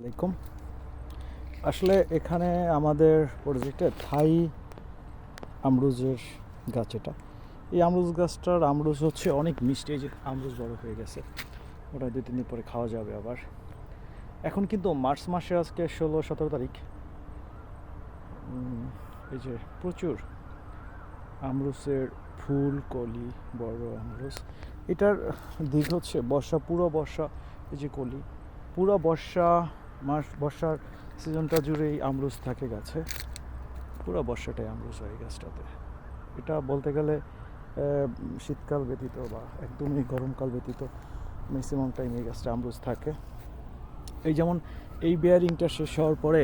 আলাইকুম। আসলে এখানে আমাদের প্রজেক্টে থাই আমরুজের গাছ এটা। এই আমরুজ গাছটার আমরুজ হচ্ছে অনেক মিষ্টি যে আমরুজ বড় হয়ে গেছে, ওটা দুই, তিন দিন পরে খাওয়া যাবে আবার। এখন কিন্তু মার্চ মাসে আজকে ষোলো, সতেরো তারিখ। এই যে প্রচুর আমরুজের ফুল, কলি, বড় আমরুজ। এটার দিক হচ্ছে বর্ষা, পুরো বর্ষা, এই যে কলি, পুরো বর্ষা মাস বর্ষার সিজনটা জুড়েই আমরুজ থাকে গাছে। পুরো বর্ষাটাই আমরুজ হয় গাছটাতে। এটা বলতে গেলে শীতকাল ব্যতীত বা একদমই গরমকাল ব্যতীত ম্যাক্সিমাম টাইম এই গাছটা আমরুজ থাকে। এই যেমন এই বেয়ারিংটা শেষ হওয়ার পরে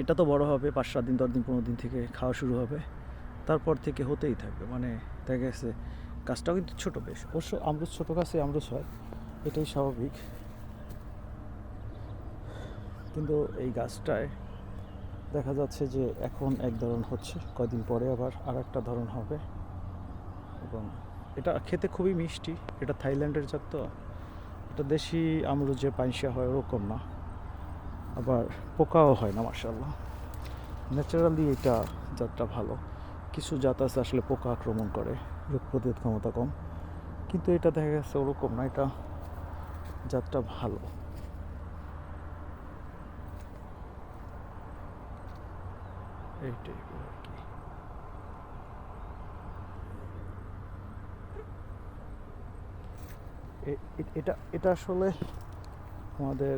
এটা তো বড় হবে, পাঁচ সাত দিন, দশ দিন, পনেরো দিন থেকে খাওয়া শুরু হবে। তারপর থেকে হতেই থাকবে। মানে দেখা গেছে, গাছটাও কিন্তু ছোটো বেশ। অবশ্য আমরুজ ছোটো গাছে আমরুজ হয়, এটাই স্বাভাবিক। কিন্তু এই গাছটায় দেখা যাচ্ছে যে এখন এক ধরন হচ্ছে, কয়দিন পরে আবার আর একটা ধরন হবে। এবং এটা খেতে খুবই মিষ্টি, এটা থাইল্যান্ডের জাত তো। এটা দেশি আমরুজ যে পাইসা হয় ওরকম না। আবার পোকাও হয় না মার্শাল্লাহ ন্যাচারালি এটা জাতটা ভালো। কিছু জাত আছে আসলে পোকা আক্রমণ করে, রোগ প্রতিরোধ ক্ষমতা কম। কিন্তু এটা দেখা গেছে ওরকম না, এটা জাতটা ভালো। এইটাই আর কি। এটা এটা আসলে আমাদের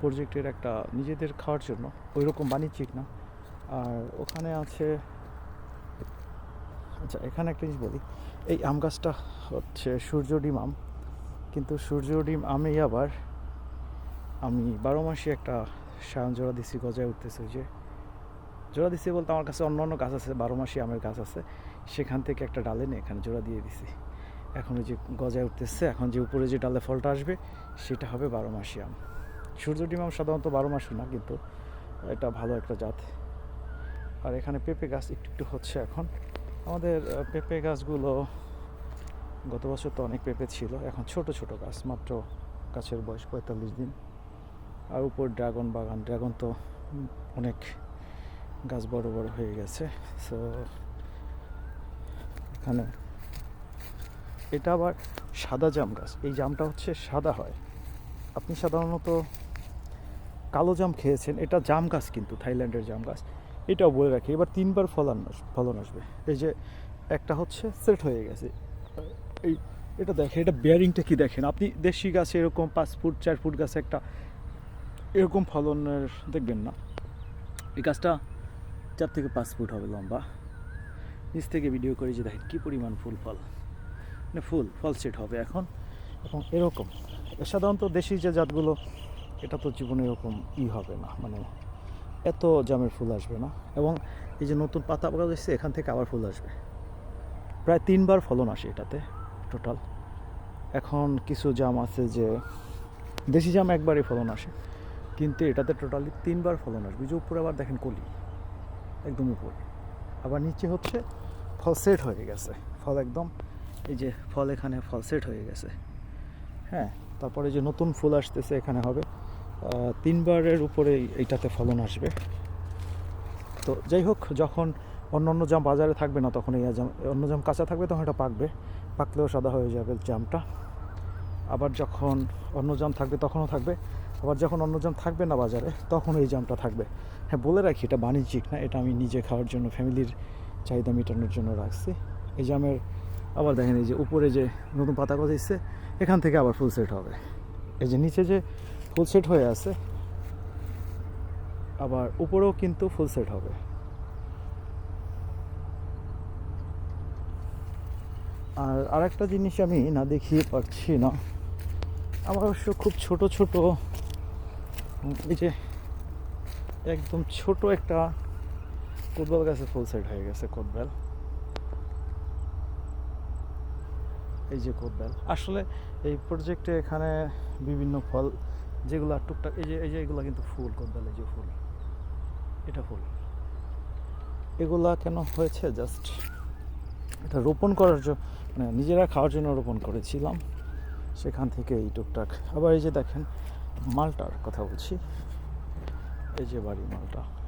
প্রজেক্টের একটা নিজেদের খাওয়ার জন্য। ওই রকম বাণিজ্যিক না। আর ওখানে আছে আচ্ছা এখানে একটা জিনিস বলি। এই আম গাছটা হচ্ছে সূর্য ডিম আম। কিন্তু সূর্য ডিম আমেই আবার, আমি বারো মাসে একটা সায়ন জোড়া দিছি, গজায় উঠতেছে যে। জোড়া দিছি বলতে আমার কাছে অন্য অন্য গাছ আছে, বারো মাসি আমের গাছ আছে। সেখান থেকে একটা ডালে নিয়ে এখানে জোড়া দিয়ে দিছি। এখন ওই যে গজায় উঠতেছে, এখন যে উপরে যে ডালে ফলটা আসবে, সেটা হবে বারো মাসি আম। সূর্য ডিম আম সাধারণত বারো মাসি না, কিন্তু এটা ভালো একটা জাত। আর এখানে পেঁপে গাছ একটু একটু হচ্ছে এখন। আমাদের পেঁপে গাছগুলো গত বছর তো অনেক পেঁপে ছিল, এখন ছোট ছোট গাছ, মাত্র গাছের বয়স পঁয়তাল্লিশ দিন। আর উপর ড্রাগন বাগান। ড্রাগন তো অনেক গাছ বড় বড় হয়ে গেছে সো এখানে এটা আবার সাদা জাম গাছ। এই জামটা হচ্ছে সাদা হয়। আপনি সাধারণত কালো জাম খেয়েছেন, এটা জাম গাছ কিন্তু, থাইল্যান্ডের জাম গাছ। এটাও বলে রাখি, এবার তিনবার ফলন ফলন আসবে। এই যে একটা হচ্ছে সেট হয়ে গেছে। এই, এটা দেখেন, এটা বেয়ারিংটা কি দেখেন? আপনি দেশি গাছে এরকম পাঁচ ফুট, চার ফুট গাছে একটা এরকম ফলনের দেখবেন না। এই গাছটা চার থেকে পাঁচ ফুট হবে লম্বা। নিচ থেকে ভিডিও করে যে দেখেন কী পরিমাণ ফুল ফল। মানে ফুল, ফল সেট হবে এখন। এবং এরকম। সাধারণত দেশি যে জাতগুলো, এটা তো জীবনে এরকম ই হবে না। মানে এত জামের ফুল আসবে না। এবং এই যে নতুন পাতা পাকা এসছে, এখান থেকে আবার ফুল আসবে। প্রায় তিনবার ফলন আসে এটাতে টোটাল এখন কিছু জাম আছে যে, দেশি জাম একবারই ফলন আসে। কিন্তু এটাতে টোটালি তিনবার ফলন আসবে। যে উপরে আবার দেখেন কলি, একদম উপরে। আবার নিচে হচ্ছে ফল সেট হয়ে গেছে। ফল একদম, এই যে ফল এখানে ফল সেট হয়ে গেছে। হ্যাঁ তারপরে যে নতুন ফুল আসতেছে এখানে হবে তিনবারের উপরে এইটাতে ফলন আসবে। তো যাই হোক, যখন অন্য অন্য জাম বাজারে থাকবে না তখন এই জাম, অন্য জাম কাঁচা থাকবে তখন এটা পাকবে। পাকলেও সাদা হয়ে যাবে জামটা। আবার যখন অন্য জাম থাকবে তখনও থাকবে। আবার যখন অন্য জাম থাকবে না বাজারে, তখন এই জামটা থাকবে। হ্যাঁ বলে রাখি, এটা বাণিজ্যিক না, এটা আমি নিজে খাওয়ার জন্য, ফ্যামিলির চাহিদা মেটানোর জন্য রাখছি। এই জামের, আবার দেখেন এই যে উপরে যে নতুন পাতা গজাইছে, এখান থেকে আবার ফুল সেট হবে। এই যে নিচে যে ফুল সেট হয়ে আছে, আবার উপরেও কিন্তু ফুল সেট হবে। আর আরেকটা জিনিস আমি না দেখিয়ে পারছি না। আমার অবশ্য খুব ছোট ছোট এই যে একদম ছোট একটা কোদবেল গাছে ফুল সেট হয়ে গেছে, কোদবেল। এই যে কোদবেল। আসলে এই প্রজেক্টে এখানে বিভিন্ন ফল, যেগুলো টুকটাক, এই যে এই যে এগুলো কিন্তু ফুল, কোদবেল, এই যে ফুল। এটা ফুল। এগুলা কেন হয়েছে? জাস্ট এটা রোপণ করার জন্য মানে নিজেরা খাওয়ার জন্য রোপণ করেছিলাম। সেখান থেকে এই টুকটাক। আবার এই যে দেখেন মালটার কথা বলছি। এই যে বাড়ি মালটা।